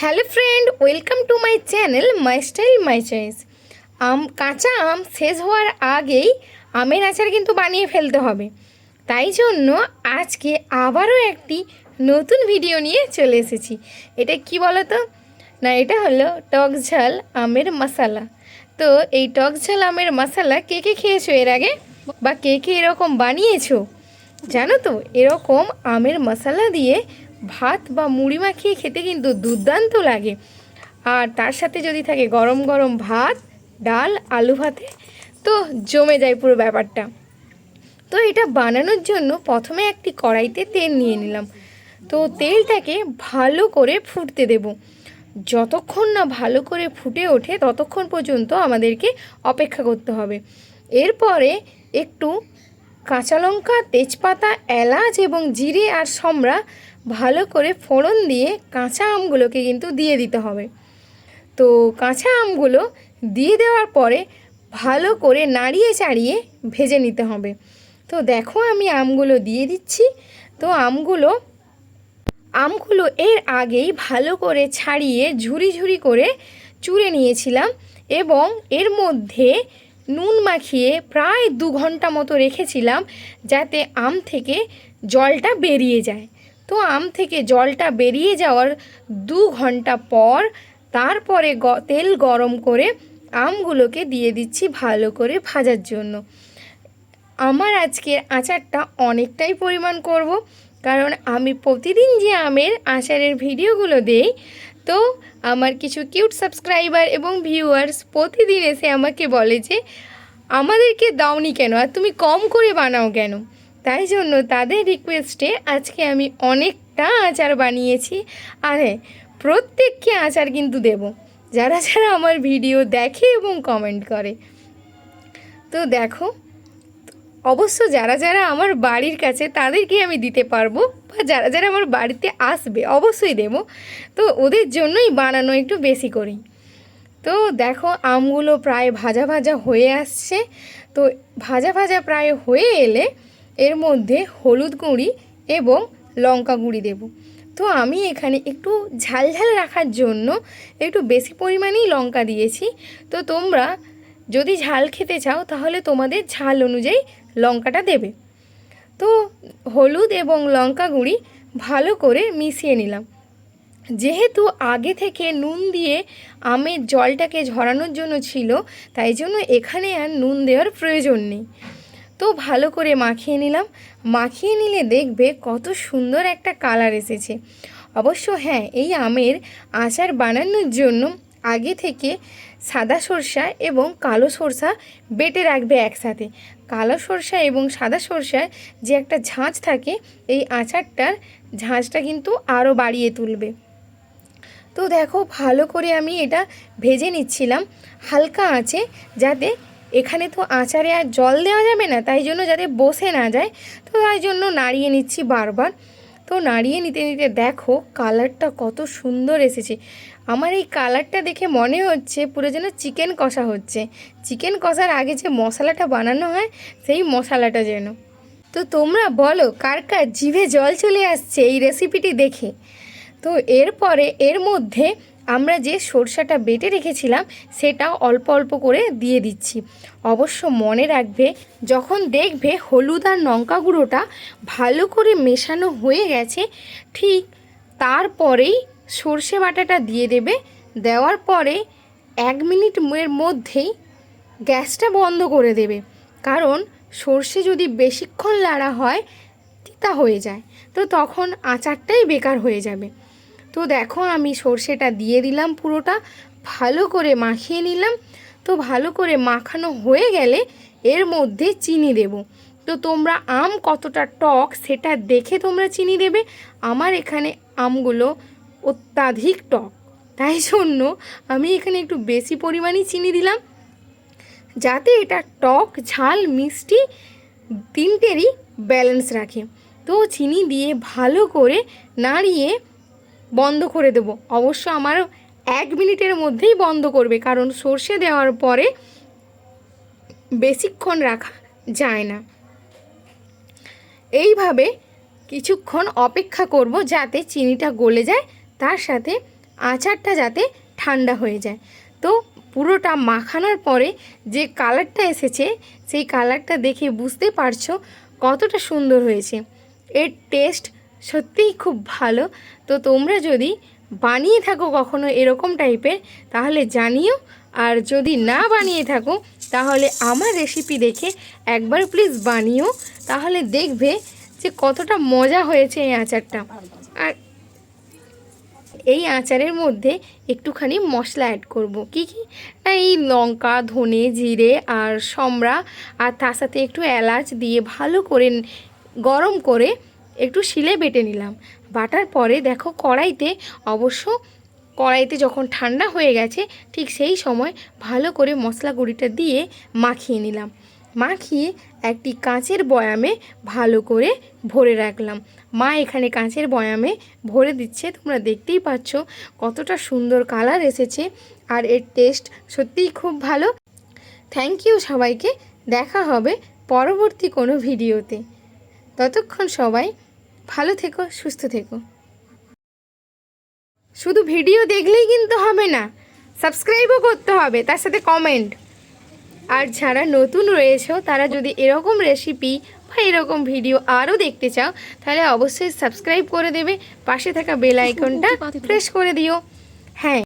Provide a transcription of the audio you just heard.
Hello friend, welcome to my channel, my style, my choice. আম, কাঁচা আম শেষ হওয়ার আগেই আমের আচার কিন্তু বানিয়ে ফেলতে হবে। তাই জন্য আজকে আবারও একটি নতুন ভিডিও নিয়ে চলে এসেছি। এটা কি বলো তো না, এটা হলো টক ঝাল আমের মশালা। তো এই টক ঝাল আমের মশালা কে কে খেয়েছো এর আগে? বা কে কে এরকম বানিয়েছো? জানো তো, এরকম আমের মশলা দিয়ে ভাত বা মুড়ি মাখিয়ে খেতে কিন্তু দুর্দান্ত লাগে। আর তার সাথে যদি থাকে গরম গরম ভাত, ডাল, আলু ভাতে, তো জমে যায় পুরো ব্যাপারটা। তো এটা বানানোর জন্য প্রথমে একটি কড়াইতে তেল নিয়ে নিলাম। তো তেলটাকে ভালো করে ফুটতে দেব। যতক্ষণ না ভালো করে ফুটে ওঠে, ততক্ষণ পর্যন্ত আমাদেরকে অপেক্ষা করতে হবে। এরপরে একটু কাঁচা লঙ্কা, তেজপাতা, এলাচ এবং জিরে আর সম্রা ভালো করে ফোড়ন দিয়ে কাঁচা আমগুলোকে কিন্তু দিয়ে দিতে হবে। তো কাঁচা আমগুলো দিয়ে দেওয়ার পরে ভালো করে নাড়িয়ে চাড়িয়ে ভেজে নিতে হবে। তো দেখো আমি আমগুলো দিয়ে দিচ্ছি। তো আমগুলো আমগুলো এর আগেই ভালো করে ছাড়িয়ে ঝুরি ঝুরি করে চুড়ে নিয়েছিলাম এবং এর মধ্যে নুন মাখিয়ে প্রায় দু ঘণ্টা মতো রেখেছিলাম যাতে আম থেকে জলটা বেরিয়ে যায়। তো আম থেকে জলটা বেরিয়ে যাওয়ার দু ঘণ্টা পর তারপরে তেল গরম করে আমগুলোকে দিয়ে দিচ্ছি ভালো করে ভাজার জন্য। আমার আজকের আচারটা অনেকটাই পরিমাণ করব, কারণ আমি প্রতিদিন যে আমের আচারের ভিডিওগুলো দেই, তো আমার কিছু কিউট সাবস্ক্রাইবার এবং ভিউয়ার্স প্রতিদিন এসে আমাকে বলে যে, আমাদেরকে দাওনি কেন? আর তুমি কম করে বানাও কেন? তাই জন্য তাদের রিকোয়েস্টে আজকে আমি অনেকটা আচার বানিয়েছি। আর হ্যাঁ প্রত্যেককে আচার কিন্তু দেব। যারা যারা আমার ভিডিও দেখে এবং কমেন্ট করে। তো দেখো, অবশ্য যারা যারা আমার বাড়ির কাছে তাদেরকে আমি দিতে পারব বা যারা যারা আমার বাড়িতে আসবে অবশ্যই দেব। তো ওদের জন্যই বানানো একটু বেশি করি। তো দেখো, আমগুলো প্রায় ভাজা ভাজা হয়ে আসছে। তো ভাজা ভাজা প্রায় হয়ে এলে এর মধ্যে হলুদ গুঁড়ি এবং লঙ্কা গুঁড়ি দেব। তো আমি এখানে একটু ঝাল ঝাল রাখার জন্য একটু বেশি পরিমাণেই লঙ্কা দিয়েছি। তো তোমরা যদি ঝাল খেতে চাও, তাহলে তোমাদের ঝাল অনুযায়ী লঙ্কাটা দেবে। তো হলুদ এবং লঙ্কা গুঁড়ি ভালো করে মিশিয়ে নিলাম। যেহেতু আগে থেকে নুন দিয়ে আমের জলটাকে ঝরানোর জন্য ছিল, তাই জন্য এখানে আর নুন দেওয়ার প্রয়োজন নেই। তো ভালো করে মাখিয়ে নিলাম। মাখিয়ে নিলে দেখবে কত সুন্দর একটা কালার এসেছে। অবশ্য হ্যাঁ এই আমের আচার বানানোর জন্য আগে থেকে সাদা সরষা এবং কালো সরষা বেটে রাখবে একসাথে। কালো সরষা এবং সাদা সরষার যে একটা ঝাঁঝ থাকে, এই আচারটার ঝাঁঝটা কিন্তু আরও বাড়িয়ে তুলবে। তো দেখো, ভালো করে আমি এটা ভেজে নিচ্ছিলাম। হালকা আছে যাতে এখানে তো আচারে আর জল দেওয়া যাবে না, তাই জন্য যাতে বসে না যায়, তো তাই জন্য নাড়িয়ে নিচ্ছি বারবার। তো নাড়িয়ে নিতে নিতে দেখো কালারটা কত সুন্দর এসেছে। আমার এই কালারটা দেখে মনে হচ্ছে পুরো যেন চিকেন কষা হচ্ছে। চিকেন কষার আগে যে মশলাটা বানানো হয়, সেই মশলাটা যেন। তো তোমরা বলো কার কার জিভে জল চলে আসছে এই রেসিপিটি দেখে। তো এরপরে এর মধ্যে আমরা যে সরষাটা বেটে রেখেছিলাম সেটা অল্প অল্প করে দিয়ে দিচ্ছি। অবশ্য মনে রাখবে, যখন দেখবে হলুদ আর লঙ্কা গুঁড়োটা ভালো করে মেশানো হয়ে গেছে, ঠিক তারপরেই সর্ষে বাটাটা দিয়ে দেবে। দেওয়ার পরে এক মিনিটের মধ্যেই গ্যাসটা বন্ধ করে দেবে। কারণ সর্ষে যদি বেশিক্ষণ লাড়া হয়, তিতা হয়ে যায়। তো তখন আচারটাই বেকার হয়ে যাবে। তো দেখো আমি সর্ষেটা দিয়ে দিলাম পুরোটা, ভালো করে মাখিয়ে নিলাম। তো ভালো করে মাখানো হয়ে গেলে এর মধ্যে চিনি দেব। তো তোমরা আম কতটা টক সেটা দেখে তোমরা চিনি দেবে। আমার এখানে আমগুলো অত্যাধিক টক। তাই জন্য আমি এখানে একটু বেশি পরিমাণই চিনি দিলাম। যাতে এটা টক, ঝাল, মিষ্টি তিনটেরই ব্যালেন্স রাখে। তো চিনি দিয়ে ভালো করে নাড়িয়ে বন্ধ করে দেবো। অবশ্য আমার এক মিনিটের মধ্যেই বন্ধ করবে, কারণ সর্ষে দেওয়ার পরে বেশিক্ষণ রাখা যায় না। এইভাবে কিছুক্ষণ অপেক্ষা করব যাতে চিনিটা গলে যায়, তার সাথে আচারটা যাতে ঠান্ডা হয়ে যায়। তো পুরোটা মাখানোর পরে যে কালারটা এসেছে, সেই কালারটা দেখে বুঝতে পারছ কতটা সুন্দর হয়েছে। এর টেস্ট সত্যিই খুব ভালো। তো তোমরা যদি বানিয়ে থাকো কখনো এরকম টাইপের, তাহলে জানিও। আর যদি না বানিয়ে থাকো, তাহলে আমার রেসিপি দেখে একবার প্লিজ বানিও। তাহলে দেখবে যে কতটা মজা হয়েছে এই আচারটা। আর এই আচারের মধ্যে একটুখানি মশলা অ্যাড করব। কি কি? না, এই লঙ্কা, ধনে, জিরে আর সমরা আর তার সাথে একটু এলাচ দিয়ে ভালো করে গরম করে একটু শিলে বেটে নিলাম। বাটার পরে দেখো কড়াইতে, অবশ্য কড়াইতে যখন ঠান্ডা হয়ে গেছে, ঠিক সেই সময় ভালো করে মশলা গুঁড়িটা দিয়ে মাখিয়ে নিলাম। মাখিয়ে একটি কাঁচের বয়ামে ভালো করে ভরে রাখলাম। মা এখানে কাঁচের বয়ামে ভরে দিচ্ছে, তোমরা দেখতেই পাচ্ছ কতটা সুন্দর কালার এসেছে আর এর টেস্ট সত্যিই খুব ভালো। থ্যাংক ইউ সবাইকে, দেখা হবে পরবর্তী কোনো ভিডিওতে। ততক্ষণ সবাই ভালো থেকো সুস্থ থেকো। শুধু ভিডিও দেখলেই কিন্তু হবে না সাবস্ক্রাইবও করতে হবে তার সাথে কমেন্ট আর যারা নতুন রয়েছে তারা যদি এরকম রেসিপি বা এরকম ভিডিও আরও দেখতে চাও তাহলে অবশ্যই সাবস্ক্রাইব করে দেবে পাশে থাকা বেল আইকনটা প্রেস করে দিও। হ্যাঁ।